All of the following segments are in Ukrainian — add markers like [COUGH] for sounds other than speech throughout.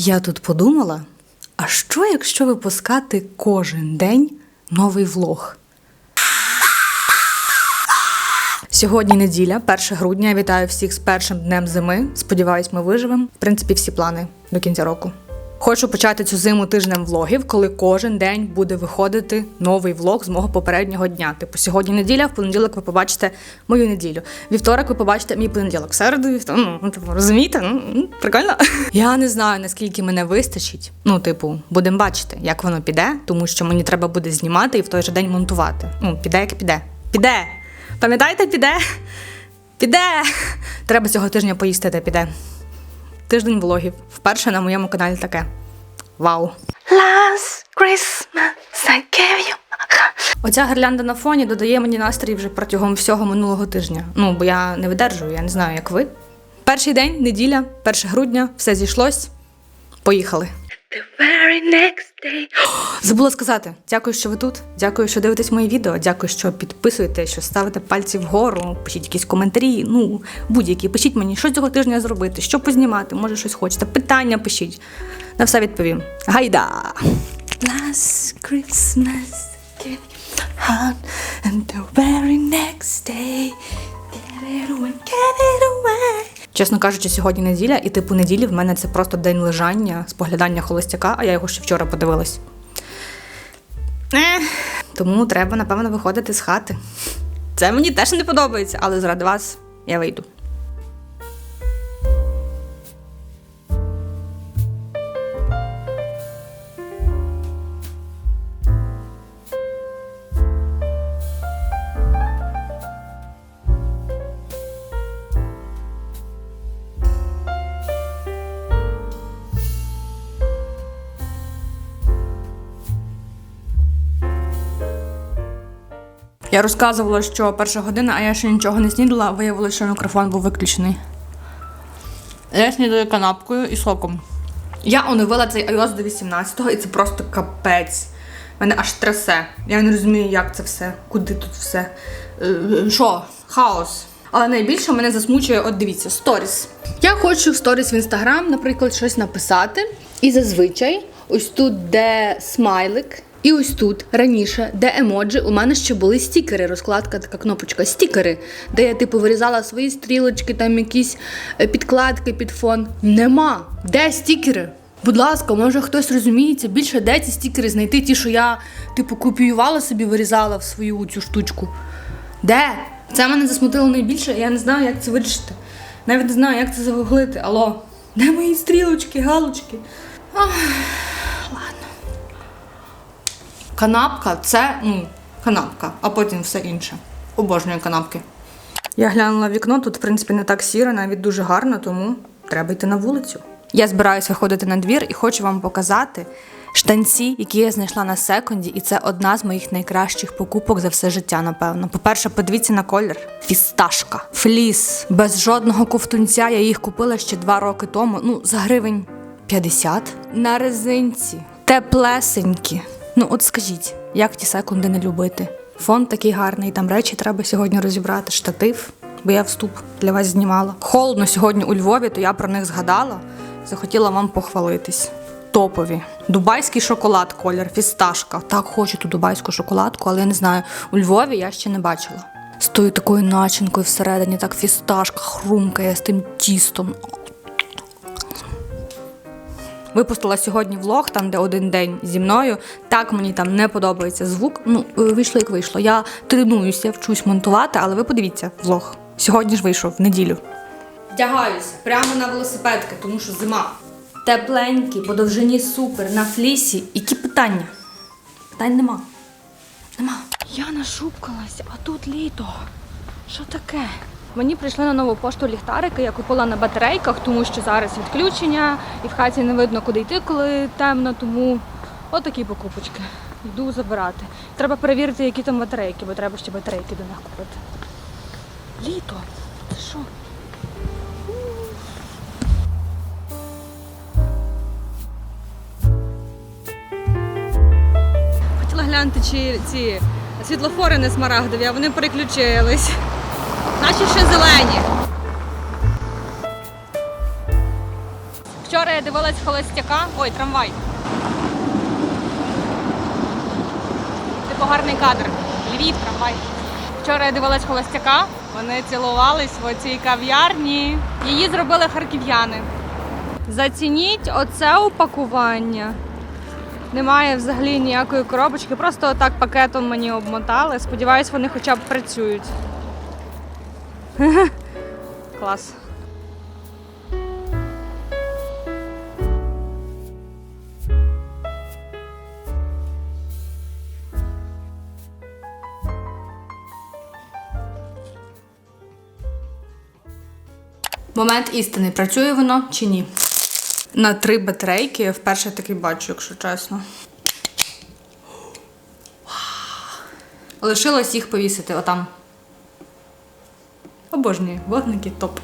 Я тут подумала: а що, якщо випускати кожен день новий влог? Сьогодні неділя, 1 грудня. Вітаю всіх з першим днем зими. Сподіваюсь, ми виживемо. В принципі, всі плани до кінця року. Хочу почати цю зиму тижнем влогів, коли кожен день буде виходити новий влог з мого попереднього дня. Типу, сьогодні неділя, в понеділок ви побачите мою неділю. Вівторок ви побачите мій понеділок. Середу, вівторок. Ну, ну, типу, розумієте? Ну, ну, прикольно. [LAUGHS] Я не знаю, наскільки мене вистачить. Ну, типу, будемо бачити, як воно піде, тому що мені треба буде знімати і в той же день монтувати. Ну, піде, як піде. Піде. Пам'ятаєте, піде? Піде. Треба цього тижня поїсти, та піде. Тиждень влогів. Вперше на моєму каналі таке. Вау! Last Christmas I gave you. Оця гірлянда на фоні додає мені настрій вже протягом всього минулого тижня. Ну, бо я не видержую, я не знаю, як ви. Перший день, неділя, 1 грудня, все зійшлось. Поїхали. The very next day. [GASPS] Забула сказати, дякую, що ви тут. Дякую, що дивитесь мої відео. Дякую, що підписуєте, що ставите пальці вгору, пишіть якісь коментарі. Ну, будь-які. Пишіть мені, що цього тижня зробити, що познімати, може щось хочете. Питання пишіть. На все відповім. Гайда! Last Christmas my heart. And the very next day. Get it away, get it away. Чесно кажучи, сьогодні неділя, і типу неділі в мене це просто день лежання, споглядання холостяка, а я його ще вчора подивилась. Е, тому треба, напевно, виходити з хати. Це мені теж не подобається, але заради вас я вийду. Я розказувала, що перша година, а я ще нічого не снідала, виявилося, що мікрофон був виключений. Я снідаю канапкою і соком. Я оновила цей iOS до 18-го, і це просто капець. Мене аж трясе. Я не розумію, як це все, куди тут все. Е, Що? Хаос. Але найбільше мене засмучує, от дивіться, сторіс. Я хочу в сторіс в інстаграм, наприклад, щось написати. І зазвичай, ось тут, де смайлик, і ось тут раніше, де емоджі, у мене ще були стікери, розкладка, така кнопочка, стікери, де я типу вирізала свої стрілочки, там якісь е, підкладки під фон. Нема. Де стікери? Будь ласка, може хтось розуміється більше, де ці стікери знайти, ті, що я типу копіювала собі, вирізала в свою цю штучку. Де? Це мене засмутило найбільше, я не знаю, як це вирішити. Навіть не знаю, як це загуглити. Алло, де мої стрілочки, галочки? Ах. Канапка це ну, канапка, а потім все інше. Обожнюю канапки. Я глянула в вікно, тут, в принципі, не так сіро, навіть дуже гарно, тому треба йти на вулицю. Я збираюся виходити на двір і хочу вам показати штанці, які я знайшла на секунді, і це одна з моїх найкращих покупок за все життя, напевно. По-перше, подивіться на колір. Фісташка, фліс, без жодного ковтунця. Я їх купила ще два роки тому. Ну, за гривень 50. На резинці. Теплесенькі. Ну, от скажіть, як ті секунди не любити? Фон такий гарний, там речі треба сьогодні розібрати, штатив, бо я вступ для вас знімала. Холодно сьогодні у Львові, то я про них згадала. Захотіла вам похвалитись. Топові. Дубайський шоколад, колір, фісташка. Так хочу ту дубайську шоколадку, але я не знаю. У Львові я ще не бачила. З тою такою начинкою всередині, так фісташка хрумкає з тим тістом. Випустила сьогодні влог, там де один день зі мною. Так мені там не подобається звук. Ну, е, вийшло як вийшло. Я тренуюся, вчусь монтувати, але ви подивіться влог. Сьогодні ж вийшов в неділю. Вдягаюся прямо на велосипедки, тому що зима. Тепленький, по довжині супер, на флісі. Які питання? Питань нема. Нема. Я нашупкалась, а тут літо. Що таке? Мені прийшли на нову пошту ліхтарики, я купила на батарейках, тому що зараз відключення і в хаті не видно, куди йти, коли темно, тому отакі покупочки. Йду забирати. Треба перевірити, які там батарейки, бо треба ще батарейки до них купити. Літо. Це що? Хотіла глянути, чи ці світлофори не смарагдові, а вони переключились. Наші ще зелені. Вчора я дивилась холостяка. Ой, трамвай. Типу гарний кадр. Львів, трамвай. Вчора я дивилась холостяка. Вони цілувались в оцій кав'ярні. Її зробили харків'яни. Зацініть оце упакування. Немає взагалі ніякої коробочки, просто отак пакетом мені обмотали. Сподіваюсь, вони хоча б працюють. [LAUGHS] Клас. Момент істини. Працює воно чи ні? На три батарейки я вперше такий бачу, якщо чесно. [GASPS] Лишилось їх повісити отам. Обожнюю, вогники топ.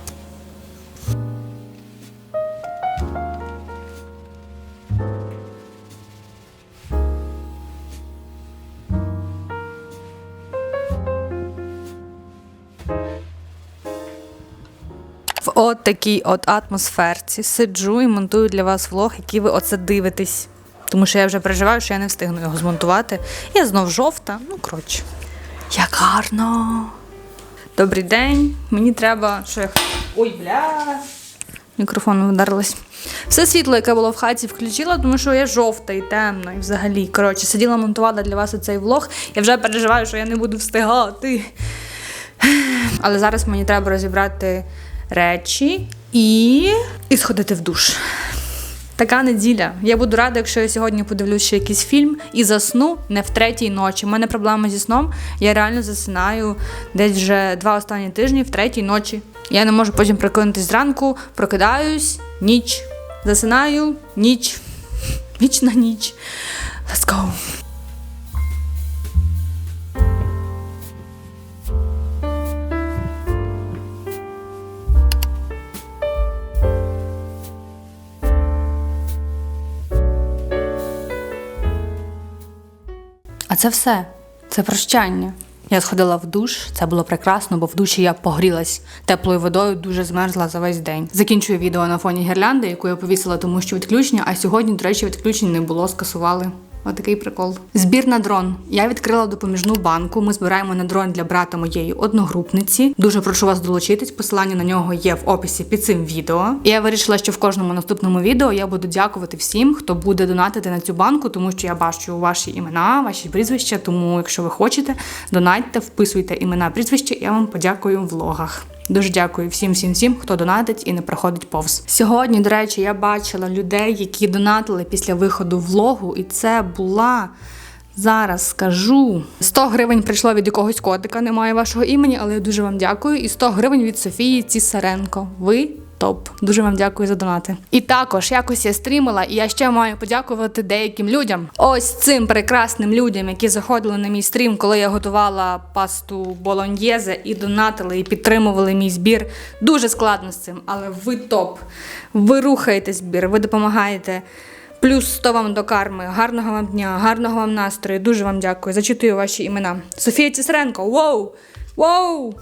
В от такій от атмосферці сиджу і монтую для вас влог, який ви оце дивитесь. Тому що я вже переживаю, що я не встигну його змонтувати. Я знов жовта, ну коротше. Як гарно. Добрий день. Мені треба. Що я... Ой, бля. Мікрофон вдарилась. Все світло, яке було в хаті, включила, тому що я жовта і темна, і взагалі. Коротше, сиділа, монтувала для вас оцей влог. Я вже переживаю, що я не буду встигати. Але зараз мені треба розібрати речі і, і сходити в душ. Така неділя. Я буду рада, якщо я сьогодні подивлюсь ще якийсь фільм і засну не в третій ночі. У мене проблема зі сном. Я реально засинаю десь вже два останні тижні в третій ночі. Я не можу потім прокинутись зранку, прокидаюсь, ніч. Засинаю, ніч. [LAUGHS] Ніч на ніч. Let's go. Це все. Це прощання. Я сходила в душ, це було прекрасно, бо в душі я погрілась теплою водою, дуже змерзла за весь день. Закінчую відео на фоні гірлянди, яку я повісила, тому що відключення, а сьогодні, до речі, відключень не було, скасували. Отакий прикол. Збір на дрон. Я відкрила допоміжну банку. Ми збираємо на дрон для брата моєї одногрупниці. Дуже прошу вас долучитись. Посилання на нього є в описі під цим відео. Я вирішила, що в кожному наступному відео я буду дякувати всім, хто буде донатити на цю банку, тому що я бачу ваші імена, ваші прізвища. Тому, якщо ви хочете, донатьте, вписуйте імена, прізвища. Я вам подякую в влогах. Дуже дякую всім, всім, всім, хто донатить і не проходить повз. Сьогодні, до речі, я бачила людей, які донатили після виходу влогу, і це була. Зараз скажу 100 гривень прийшло від якогось котика, немає вашого імені, але я дуже вам дякую. І 100 гривень від Софії Цісаренко. Ви топ. Дуже вам дякую за донати. І також якось я стрімила, і я ще маю подякувати деяким людям. Ось цим прекрасним людям, які заходили на мій стрім, коли я готувала пасту болоньєзе і донатили, і підтримували мій збір. Дуже складно з цим, але ви топ. Ви рухаєте збір, ви допомагаєте. Плюс 100 вам до карми. Гарного вам дня, гарного вам настрою. Дуже вам дякую. Зачитую ваші імена. Софія Цісаренко, воу! Воу!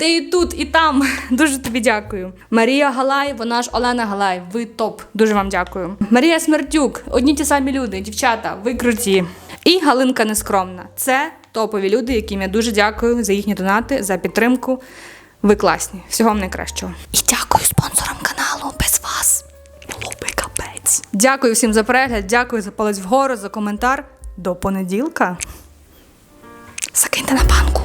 Ти і тут, і там. [LAUGHS] Дуже тобі дякую. Марія Галай, вона ж Олена Галай. Ви топ. Дуже вам дякую. Марія Смертюк, одні ті самі люди, дівчата, ви круті. І Галинка Нескромна. Це топові люди, яким я дуже дякую за їхні донати, за підтримку. Ви класні. Всього вам найкращого. І дякую спонсорам каналу. Без вас було би капець. Дякую всім за перегляд, дякую за палець вгору, за коментар. До понеділка. Закиньте на банку.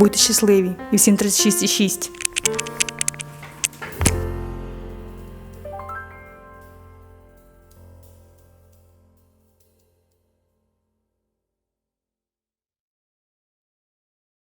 Будьте щасливі. І всім 36,6.